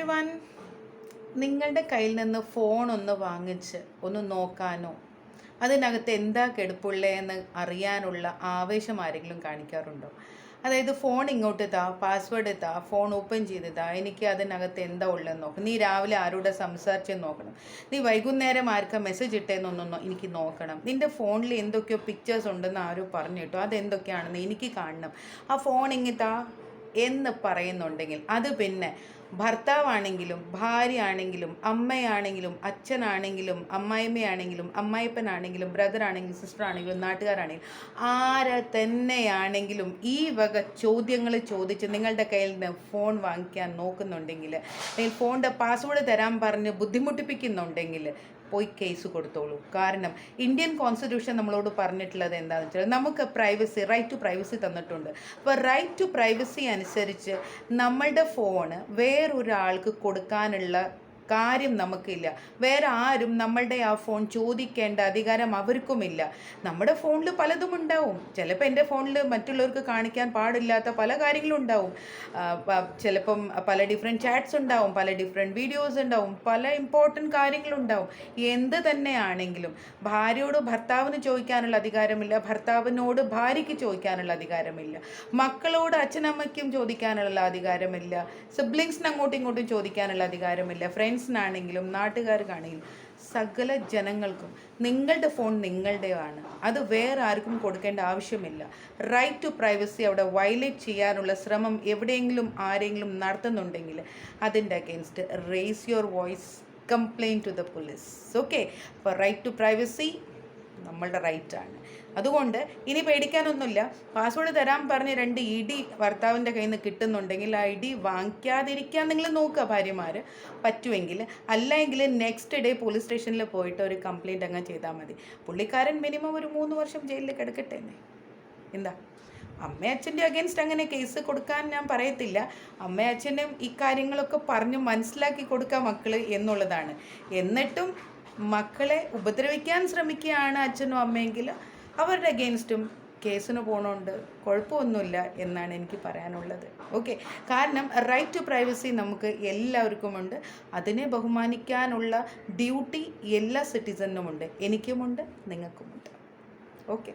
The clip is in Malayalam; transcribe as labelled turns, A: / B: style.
A: എവറി വൺ നിങ്ങളുടെ കയ്യിൽ നിന്ന് ഫോൺ ഒന്ന് വാങ്ങിച്ച് ഒന്ന് നോക്കാനോ? അതിനകത്ത് എന്താ കെടുപ്പുള്ളതെന്ന് അറിയാനുള്ള ആവേശം ആരെങ്കിലും കാണിക്കാറുണ്ടോ? അതായത് ഫോൺ ഇങ്ങോട്ട് താ പാസ്വേഡ് താ ഫോൺ ഓപ്പൺ ചെയ്ത് താ എനിക്ക് അതിനകത്ത് എന്താ ഉള്ളതെന്ന് നോക്കണം നീ രാവിലെ ആരോടെ സംസാരിച്ച് നോക്കണം. നീ വൈകുന്നേരം ആർക്കാ മെസ്സേജ് ഇട്ടേന്നൊന്നൊന്നോ എനിക്ക് നോക്കണം. നിന്റെ ഫോണിൽ എന്തൊക്കെയോ പിക്ചേഴ്സ് ഉണ്ടെന്ന് ആരോ പറഞ്ഞു കേട്ടോ. അതെന്തൊക്കെയാണെന്ന് എനിക്ക് കാണണം. ആ ഫോൺ ഇങ്ങിത്താ എന്ന് പറയുന്നുണ്ടെങ്കിൽ അത് പിന്നെ ഭർത്താവാണെങ്കിലും ഭാര്യയാണെങ്കിലും അമ്മയാണെങ്കിലും അച്ഛനാണെങ്കിലും അമ്മായിമ്മയാണെങ്കിലും അമ്മായിപ്പനാണെങ്കിലും ബ്രദറാണെങ്കിലും സിസ്റ്റർ ആണെങ്കിലും നാട്ടുകാരാണെങ്കിലും ആരെ തന്നെയാണെങ്കിലും ഈ വക ചോദ്യങ്ങൾ ചോദിച്ച് നിങ്ങളുടെ കയ്യിൽ നിന്ന് ഫോൺ വാങ്ങിക്കാൻ നോക്കുന്നുണ്ടെങ്കിൽ അല്ലെങ്കിൽ ഫോണിന്റെ പാസ്വേഡ് തരാൻ പറഞ്ഞ് ബുദ്ധിമുട്ടിപ്പിക്കുന്നുണ്ടെങ്കിൽ പോയി കേസ് കൊടുത്തോളൂ. കാരണം ഇന്ത്യൻ കോൺസ്റ്റിറ്റ്യൂഷൻ നമ്മളോട് പറഞ്ഞിട്ടുള്ളത് എന്താണെന്ന് വെച്ചാൽ നമുക്ക് പ്രൈവസി റൈറ്റ് ടു പ്രൈവസി തന്നിട്ടുണ്ട്. അപ്പോൾ റൈറ്റ് ടു പ്രൈവസി അനുസരിച്ച് നമ്മളുടെ ഫോണ് വേറൊരാൾക്ക് കൊടുക്കാനുള്ള കാര്യം നമുക്കില്ല. വേറെ ആരും നമ്മളുടെ ആ ഫോൺ ചോദിക്കേണ്ട അധികാരം അവർക്കുമില്ല. നമ്മുടെ ഫോണിൽ പലതും ഉണ്ടാവും. ചിലപ്പോൾ എന്റെ ഫോണിൽ മറ്റുള്ളവർക്ക് കാണിക്കാൻ പാടില്ലാത്ത പല കാര്യങ്ങളും ഉണ്ടാവും ചിലപ്പം പല ഡിഫറെന്റ് ചാറ്റ്സ് ഉണ്ടാവും പല ഡിഫറെന്റ് വീഡിയോസ് ഉണ്ടാവും പല ഇമ്പോർട്ടന്റ് കാര്യങ്ങളുണ്ടാവും. എന്ത് തന്നെയാണെങ്കിലും ഭാര്യയോട് ഭർത്താവിന് ചോദിക്കാനുള്ള അധികാരമില്ല ഭർത്താവിനോട് ഭാര്യയ്ക്ക് ചോദിക്കാനുള്ള അധികാരമില്ല മക്കളോട് അച്ഛനമ്മയ്ക്കും ചോദിക്കാനുള്ള അധികാരമില്ല സിബ്ലിങ്സിന് അങ്ങോട്ടും ഇങ്ങോട്ടും ചോദിക്കാനുള്ള അധികാരമില്ല ഫ്രണ്ട്സിനാണെങ്കിലും നാട്ടുകാർക്കാണെങ്കിലും സകല ജനങ്ങൾക്കും നിങ്ങളുടെ ഫോൺ നിങ്ങളുടെയാണ് അത് വേറെ ആർക്കും കൊടുക്കേണ്ട ആവശ്യമില്ല. റൈറ്റ് ടു പ്രൈവസി അവിടെ വയലേറ്റ് ചെയ്യാനുള്ള ശ്രമം എവിടെയെങ്കിലും ആരെങ്കിലും നടത്തുന്നുണ്ടെങ്കിൽ അതിന്റെ against raise your voice complaint to the police okay അപ്പോൾ റൈറ്റ് ടു പ്രൈവസി നമ്മളുടെ റൈറ്റാണ് അതുകൊണ്ട് ഇനി പേടിക്കാനൊന്നുമില്ല. പാസ്വേഡ് തരാൻ പറഞ്ഞ് രണ്ട് ഇ ഡി ഭർത്താവിന്റെ കയ്യിൽ നിന്ന് കിട്ടുന്നുണ്ടെങ്കിൽ ഇ ഡി വാങ്ങിക്കാതിരിക്കാൻ നിങ്ങൾ നോക്കുക ഭാര്യമാർ പറ്റുമെങ്കിൽ. അല്ലെങ്കിൽ നെക്സ്റ്റ് ഡേ പോലീസ് സ്റ്റേഷനിൽ പോയിട്ട് ഒരു കംപ്ലയിന്റ് അങ്ങ് ചെയ്താൽ മതി. പുള്ളിക്കാരൻ മിനിമം ഒരു മൂന്ന് വർഷം ജയിലിൽ കിടക്കട്ടെ തന്നെ എന്താ? അമ്മ അച്ഛന്റെ അഗേൻസ്റ്റ് അങ്ങനെ കേസ് കൊടുക്കാൻ ഞാൻ പറയത്തില്ല. അമ്മ അച്ഛനും ഈ കാര്യങ്ങളൊക്കെ പറഞ്ഞ് മനസ്സിലാക്കി കൊടുക്കുക മക്കൾ എന്നുള്ളതാണ്. എന്നിട്ടും മക്കളെ ഉപദ്രവിക്കാൻ ശ്രമിക്കുകയാണ് അച്ഛനും അമ്മയെങ്കിൽ അവരുടെ അഗെയിൻസ്റ്റും കേസിന് പോകണോണ്ട് കുഴപ്പമൊന്നുമില്ല എന്നാണ് എനിക്ക് പറയാനുള്ളത്. ഓക്കെ. കാരണം റൈറ്റ് ടു പ്രൈവസി നമുക്ക് എല്ലാവർക്കുമുണ്ട്. അതിനെ ബഹുമാനിക്കാനുള്ള ഡ്യൂട്ടി എല്ലാ സിറ്റിസണിനുമുണ്ട്. എനിക്കുമുണ്ട് നിങ്ങൾക്കുമുണ്ട്. ഓക്കെ.